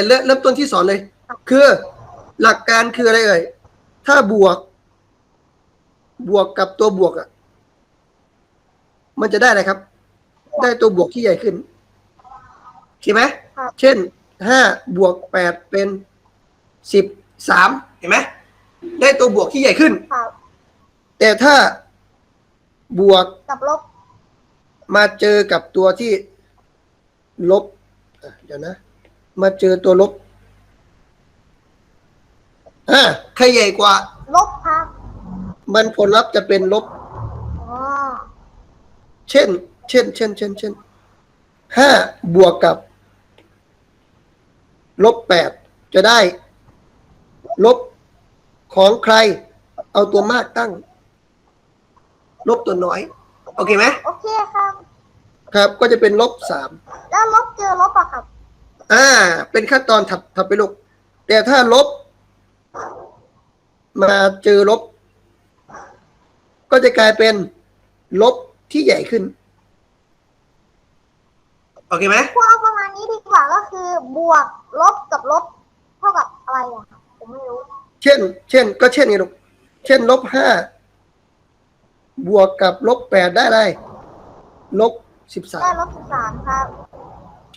เดี๋ยวเริ่มเริ่มต้นที่สอนเลย คือ หลักการคืออะไรเอ่ยถ้าบวก บวกกับตัวบวกอะ มันจะได้อะไรครับ ได้ตัวบวกที่ใหญ่ขึ้นใช่ไหมครับเช่นห้าบวกแปดเป็นสิบสามเห็นไหมได้ตัวบวกที่ใหญ่ขึ้นครับแต่ถ้าบวกกับลบ มาเจอกับตัวที่ลบอะเดี๋ยวนะ มาเจอตัวลบอ่าใครใหญ่กว่า ลบครับมันผลลัพธ์จะเป็นลบ อ๋อเช่น เช่น เช่น เช่น เช่น ห้าบวกกับ ลบแปดจะได้ ลบของใคร เอาตัวมากตั้ง ลบตัวน้อย โอเคไหมโอเคครับ ครับ ก็จะเป็นลบสาม แล้วลบเจอลบอะครับ อ่า เป็นขั้นตอนถัดถัดไปลูก แต่ถ้าลบ มาเจอลบ ก็จะกลายเป็นลบที่ใหญ่ขึ้น โอเคไหมพวกเอาประมาณนี้ดีกว่าก็คือบวกลบกับลบเท่ากับอะไรอะครับผมไม่รู้ เช่น เช่น ก็เช่นไงลูก เช่นลบห้าบวกกับลบแปดได้อะไรลบสิบสาได้มลบสิบสามครับ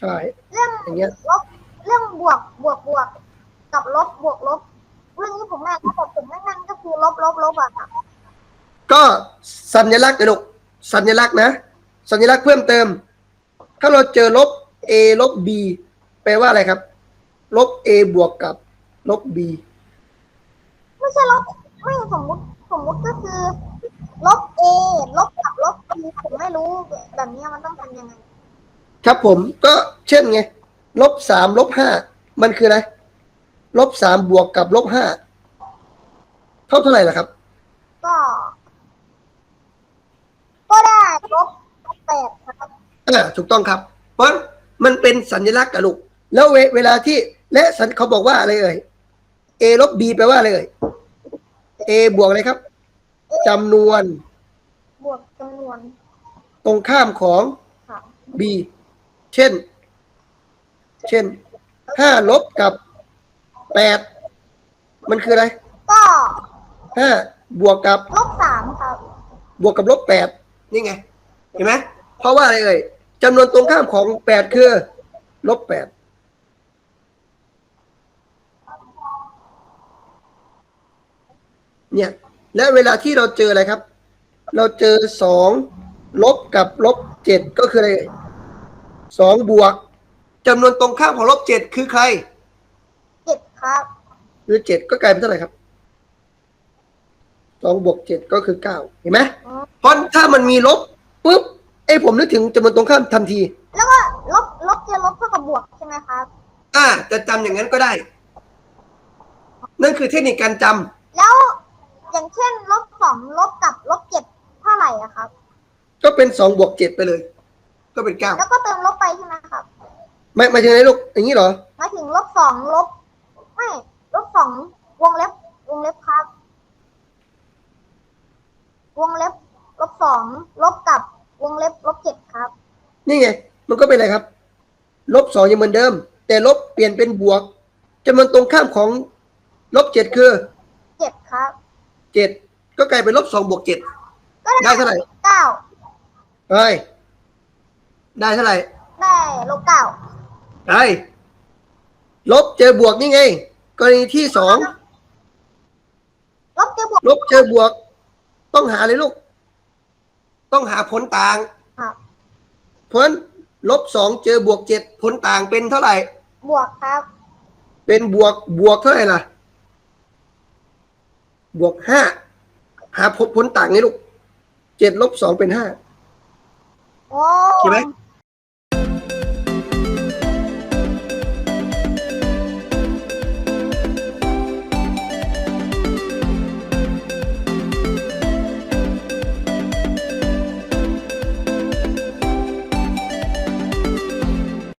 ใช่ เรื่องอย่างเงี้ย ลบเรื่องบวกบวกบวกกับลบบวกลบเรื่องนี้ผมแม่ถ้าผมผมแม่นั่นก็คือลบลบลบอะครับก็สัญลักษณ์นะลูกสัญลักษณ์นะ สัญลักษณ์เพิ่มเติม ถ้าเราเจอลบ a ลบ b แปลว่าอะไรครับ ลบ a บวกกับลบ b ไม่ใช่ลบไม่สมมุติสมมุติก็คือ ลบ a ลบกับลบ b ผมไม่รู้แบบนี้มันต้องทำยังไง ครับผมก็ เช่นไงลบสามลบห้ามันคืออะไรลบสามบวกกับลบห้าเท่าเท่าไหร่ล่ะครับ ก็ ก็ได้ลบแปดครับอ่าถูกต้องครับ เพราะมันเป็นสัญลักษณ์อะลูก แล้วเวเวลาที่และสัญเขาบอกว่าอะไรเอ่ย a ลบ b แปลว่าอะไรเอ่ย a บวกอะไรครับจำนวน บวกจำนวน ตรงข้ามของ ค่ะ b เช่น เช่นห้าลบกับแปดมันคืออะไรก็ห้าบวกกับลบสามครับบวกกับลบแปดนี่ไง เห็นไหมเพราะว่าอะไรเอ่ยจำนวนตรงข้ามของแปดคือลบแปดเนี่ย และเวลาที่เราเจออะไรครับ เราเจอสองลบกับลบเจ็ดก็คืออะไรเอ่ยสองบวก จำนวนตรงข้ามของลบเจ็ดคือใครเจ็ดครับหรือเจ็ดก็กลายเป็นเท่าไหร่ครับสองบวกเจ็ดก็คือเก้าเห็นไหมอ๋อเพราะถ้ามันมีลบปุ๊บไอ้ผมนึกถึงจำนวนตรงข้ามทันที แล้วก็ลบลบเจอลบเท่ากับบวกใช่ไหมครับอ่าจะจำอย่างนั้นก็ได้ นั่นคือเทคนิคการจำแล้วอย่างเช่นลบสองลบกับลบเจ็ดเท่าไหร่อะครับ ก็เป็นสองบวกเจ็ดไปเลย ก็เป็นเก้าแล้วก็เติมลบไปใช่ไหมครับ ไม่ไม่ใช่ไหนลูกอย่างนี้เหรอ หมายถึงลบสองลบไม่ลบสองวงเล็บวงเล็บครับ วงเล็บลบสองลบกับวงเล็บลบเจ็ดครับ นี่ไง มันก็เป็นอะไรครับ ลบสองยังเหมือนเดิม แต่ลบเปลี่ยนเป็นบวกจำนวนตรงข้ามของลบเจ็ดคือเจ็ดครับ เจ็ดก็กลายเป็นลบสองบวกเจ็ด ก็ได้เท่าไหร่ เก้าเฮ้ย ได้เท่าไหร่ ได้ลบเก้า ได้ลบเจอบวกนี่ไง กรณีที่สองลบเจอบวกลบเจอบวก ต้องหาเลยลูก ต้องหาผลต่างครับเพราะฉะนั้นลบสองเจอบวกเจ็ดผลต่างเป็นเท่าไหร่ บวกครับ เป็นบวกบวกเท่าไหร่ล่ะ บวกห้าหาผลผลต่างนี่ลูกเจ็ดลบสองเป็นห้าโอ้ใช่ไหมโ